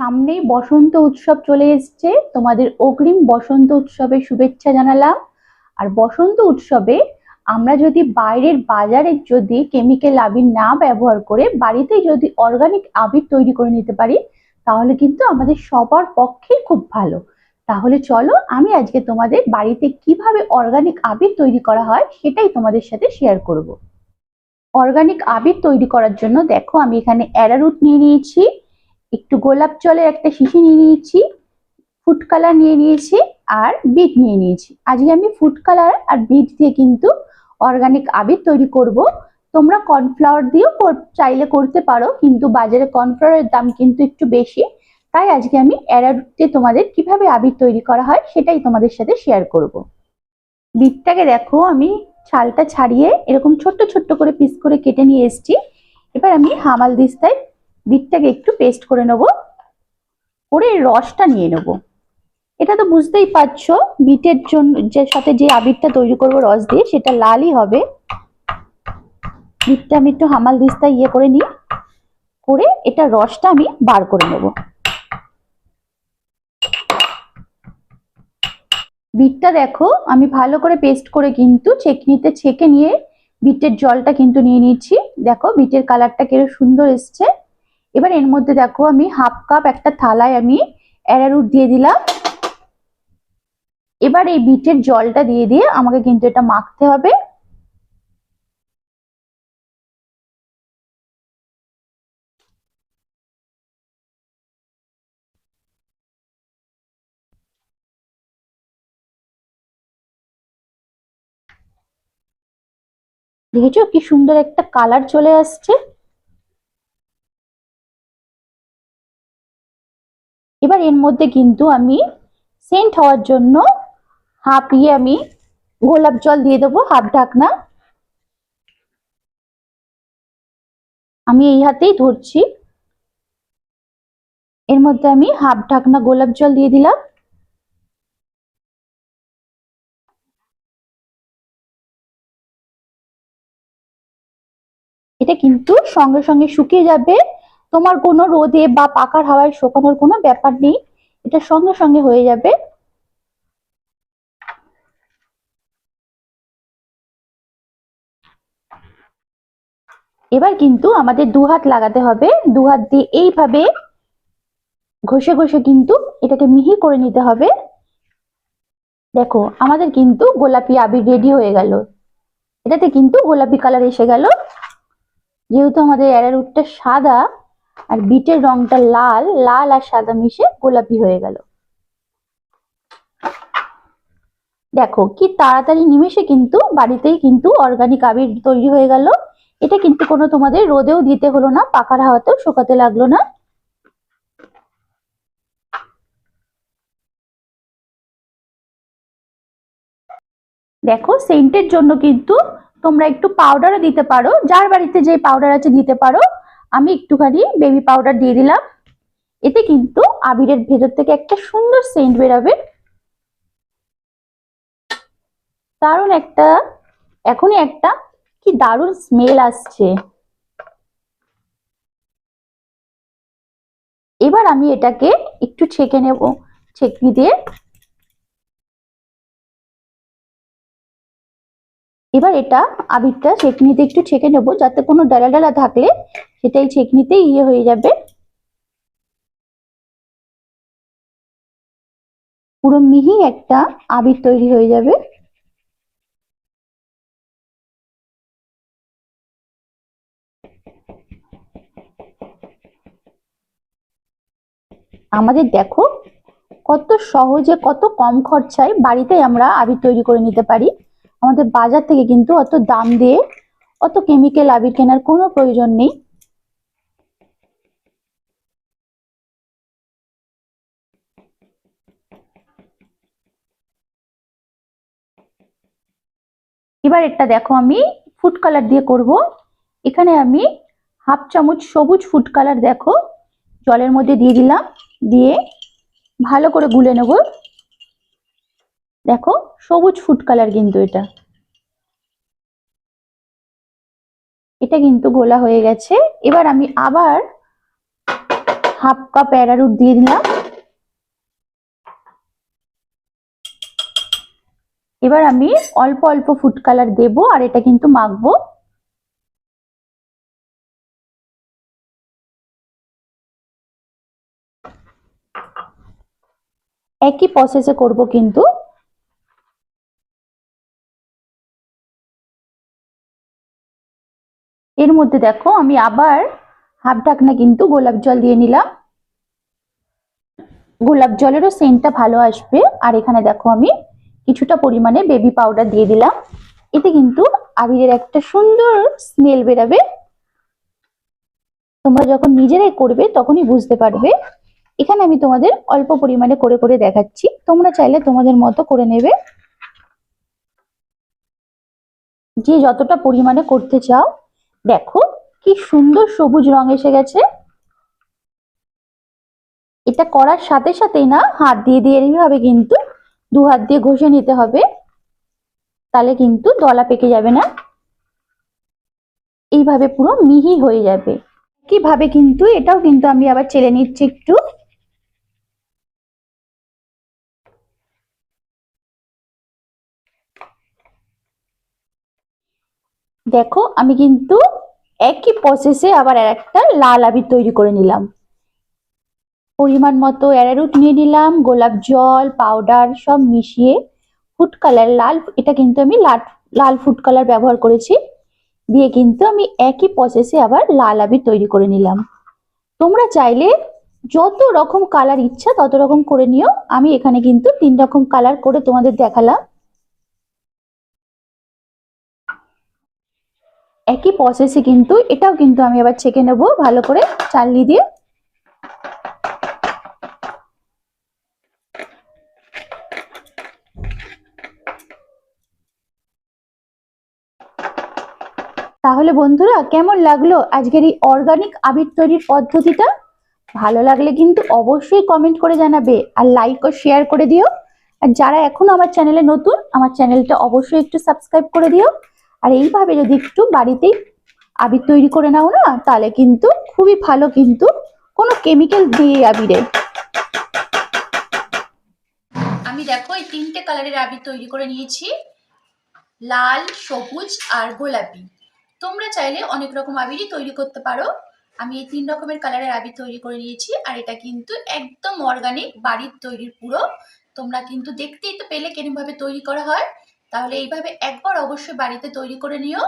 সামনেই বসন্ত উৎসব চলে এসছে। তোমাদের অগ্রিম বসন্ত উৎসবের শুভেচ্ছা জানালাম। আর বসন্ত উৎসবে আমরা যদি বাইরের বাজারে যদি কেমিক্যাল আবির না ব্যবহার করে বাড়িতে যদি অর্গানিক আবির তৈরি করে নিতে পারি, তাহলে কিন্তু আমাদের সবার পক্ষেই খুব ভালো। তাহলে চলো আমি আজকে তোমাদের বাড়িতে কীভাবে অর্গানিক আবির তৈরি করা হয় সেটাই তোমাদের সাথে শেয়ার করব। অর্গানিক আবির তৈরি করার জন্য দেখো আমি এখানে অ্যারারুট নিয়ে নিয়েছি। গোলাপ জলের একটা শিশি নিয়ে নিয়েছি, ফুড কালার নিয়ে নিয়েছি আর বিট নিয়ে নিয়েছি। আজকে আমি ফুড কালার আর বিট দিয়ে কিন্তু অর্গানিক আবির তৈরি করব। তোমরা কর্নফ্লাওয়ার দিয়েও চাইলে করতে পারো, কিন্তু বাজারে কর্নফ্লাওয়ারের দাম কিন্তু একটু বেশি। তাই আজকে আমি অ্যারারুট তোমাদের কীভাবে আবির তৈরি করা হয় সেটাই তোমাদের সাথে শেয়ার করব। বিটটাকে দেখো, আমি ছালটা ছাড়িয়ে এরকম ছোট্ট ছোট্ট করে পিস করে কেটে নিয়ে এসেছি। এবার আমি হামাল দিস্তায় বিটটাকে একটু পেস্ট করে নেব। করে রসটা নিয়ে নেব। এটা তো বুঝতেই পারছ, বিটের জন্য যে সাথে যে আবিরটা তৈরি করব রস দিয়ে, সেটা লালই হবে। বিটটা আমি একটু হামাল দিস্তায় ইয়ে করে নিই। করে এটা রসটা আমি বার করে নেব। বিটটা দেখো, আমি ভালো করে পেস্ট করে কিন্তু ছেঁকনিতে ছেঁকে নিয়ে বিটের জলটা কিন্তু নিয়ে নিচ্ছি। দেখো, বিটের কালারটা কীরকম সুন্দর এসছে। এবার এর মধ্যে দেখো আমি হাফ কাপ একটা থালায় আমি অ্যারারুট দিয়ে দিলাম। এবার এই বিটের জলটা দিয়ে দিয়ে আমাকে কিন্তু এটা মাখতে হবে। দেখেছ কি সুন্দর একটা কালার চলে আসছে? এবার এর মধ্যে কিন্তু আমি সেন্ট হওয়ার জন্য হাফ ইয়ে আমি গোলাপ জল দিয়ে দেবো, হাফ ঢাকনা। আমি এই হাতেই ধরছি। এর মধ্যে আমি হাফ ঢাকনা গোলাপ জল দিয়ে দিলাম। এটা কিন্তু সঙ্গে সঙ্গে শুকিয়ে যাবে। তোমার কোনো রোদে বা পাকার হাওয়ায় শোকানোর কোনো ব্যাপার নেই। এটা সঙ্গে সঙ্গে হয়ে যাবে। এবার কিন্তু আমাদের দু হাত লাগাতে হবে। দু হাত দিয়ে এইভাবে ঘষে ঘষে কিন্তু এটাকে মিহি করে নিতে হবে। দেখো, আমাদের কিন্তু গোলাপি আবির রেডি হয়ে গেল। এটাতে কিন্তু গোলাপি কালার এসে গেল। যেহেতু আমাদের অ্যারারুটটা সাদা আর বিটের রংটা লাল লাল আর সাদা মিশে গোলাপি হয়ে গেল। দেখো, কি তাড়াতাড়ি নিমেষে কিন্তু বাড়িতেই কিন্তু অর্গানিক আবির তৈরি হয়ে গেল। এটা কিন্তু কোনো তোমাদের রোদেও দিতে হলো না পাকার হাওয়াতেও শুকাতে লাগল না। দেখো সেন্টের জন্য কিন্তু তোমরা একটু পাউডারও দিতে পারো, যার বাড়িতে যে পাউডার আছে দিতে পারো। আমি একটুখানি বেবি পাউডার দিয়ে দিলাম। এতে কিন্তু আবিরের ভেতর থেকে একটা সুন্দর সেন্ট বেরাবে। দারুণ একটা, এখনই একটা কি দারুণ স্মেল আসছে। এবার আমি এটাকে একটু ছেঁকে নেব। ছেঁকনি দিয়ে এবার এটা আবিরটা ছেঁকনিতে একটু ছেঁকে নেব, যাতে কোনো ডালা ডালা থাকলে সেটাই ছেঁকনিতে ইয়ে হয়ে যাবে। পুরো মিহি একটা আবির তৈরি হয়ে যাবে। আমাদের দেখো কত সহজে, কত কম খরচায় বাড়িতে আমরা আবির তৈরি করে নিতে পারি। আমাদের বাজার থেকে কিন্তু অত দাম দিয়ে অত কেমিক্যাল আবির কেনার কোনো প্রয়োজন নেই। এবার এটা দেখো আমি ফুড কালার দিয়ে করব। এখানে আমি হাফ চামচ সবুজ ফুড কালার দেখো। জলের মধ্যে দিয়ে দিলাম। দিয়ে ভালো করে গুলে নেব। দেখো, সবুজ ফুড কালার কিন্তু এটা। এটা কিন্তু গোলা হয়ে গেছে। এবার আমি আবার হাফ কাপ অ্যারারুট দিয়ে দিলাম। এবার আমি অল্প অল্প ফুড কালার দেব আর এটা কিন্তু মাখবো। একই প্রসেসে করব কিন্তু। এর মধ্যে দেখো, আমি আবার হাফ ঢাকনা কিন্তু গোলাপ জল দিয়ে নিলাম। গোলাপ জলেরও সেন্টটা ভালো আসবে। আর এখানে দেখো আমি কিছুটা পরিমাণে বেবি পাউডার দিয়ে দিলাম। এতে কিন্তু আবিরের একটা সুন্দর স্মেল বেরাবে। তোমরা যখন নিজেরাই করবে, তখনই বুঝতে পারবে। এখানে আমি তোমাদের অল্প পরিমাণে করে করে দেখাচ্ছি। তোমরা চাইলে তোমাদের মতো করে নেবে। যে যতটা পরিমাণে করতে চাও দেখো কি সুন্দর সবুজ রং এসে গেছে। এটা করার সাথে সাথেই না হাত দিয়ে দিয়ে এইভাবে কিন্তু দু হাত দিয়ে ঘষে নিতে হবে। তাহলে কিন্তু দলা পেকে যাবে না। এইভাবে পুরো মিহি হয়ে যাবে। কীভাবে কিন্তু এটাও কিন্তু আমি আবার চেলে নিচ্ছি একটু। দেখো, আমি কিন্তু একই প্রসেসে আবার আর একটা লাল আবির তৈরি করে নিলাম। পরিমাণ মতো অ্যারারুট নিয়ে নিলাম, গোলাপ জল পাউডার সব মিশিয়ে ফুড কালার লাল, এটা কিন্তু আমি লাল লাল ফুড কালার ব্যবহার করেছি। দিয়ে কিন্তু আমি একই প্রসেসে আবার লাল আবির তৈরি করে নিলাম। তোমরা চাইলে যত রকম কালার ইচ্ছা তত রকম করে নিও। আমি এখানে কিন্তু তিন রকম কালার করে তোমাদের দেখালাম। একই প্রসেসে কিন্তু এটাও কিন্তু আমি আবার ছেঁকে নেব ভালো করে চালনি দিয়ে। তাহলে বন্ধুরা, কেমন লাগল আজকের এই অর্গানিক আবির তৈরির পদ্ধতিটা? ভালো লাগলে কিন্তু অবশ্যই কমেন্ট করে জানাবে আর লাইক ও শেয়ার করে দিও। আর যারা এখনও আমার চ্যানেলে নতুন, আমার চ্যানেলটা অবশ্যই একটু সাবস্ক্রাইব করে দিও। আর এইভাবে যদি একটু বাড়িতেই আবির তৈরি করে নাও না, তাহলে কিন্তু খুবই ভালো কিন্তু কোনো কেমিক্যাল দিয়ে আবিরে আমি দেখো এই তিনটে কালারের আবির তৈরি করে নিয়েছি। লাল, সবুজ আর গোলাপি। তোমরা চাইলে অনেক রকম আবিরই তৈরি করতে পারো। আমি এই তিন রকমের কালারের আবির তৈরি করে নিয়েছি আর এটা কিন্তু একদম অর্গানিক বাড়ির তৈরির পুরো। তোমরা কিন্তু দেখতেই তো পেলে কিরমভাবে তৈরি করা হয়। তাহলে এইভাবে একবার অবশ্যই বাড়িতে তৈরি করে নিও।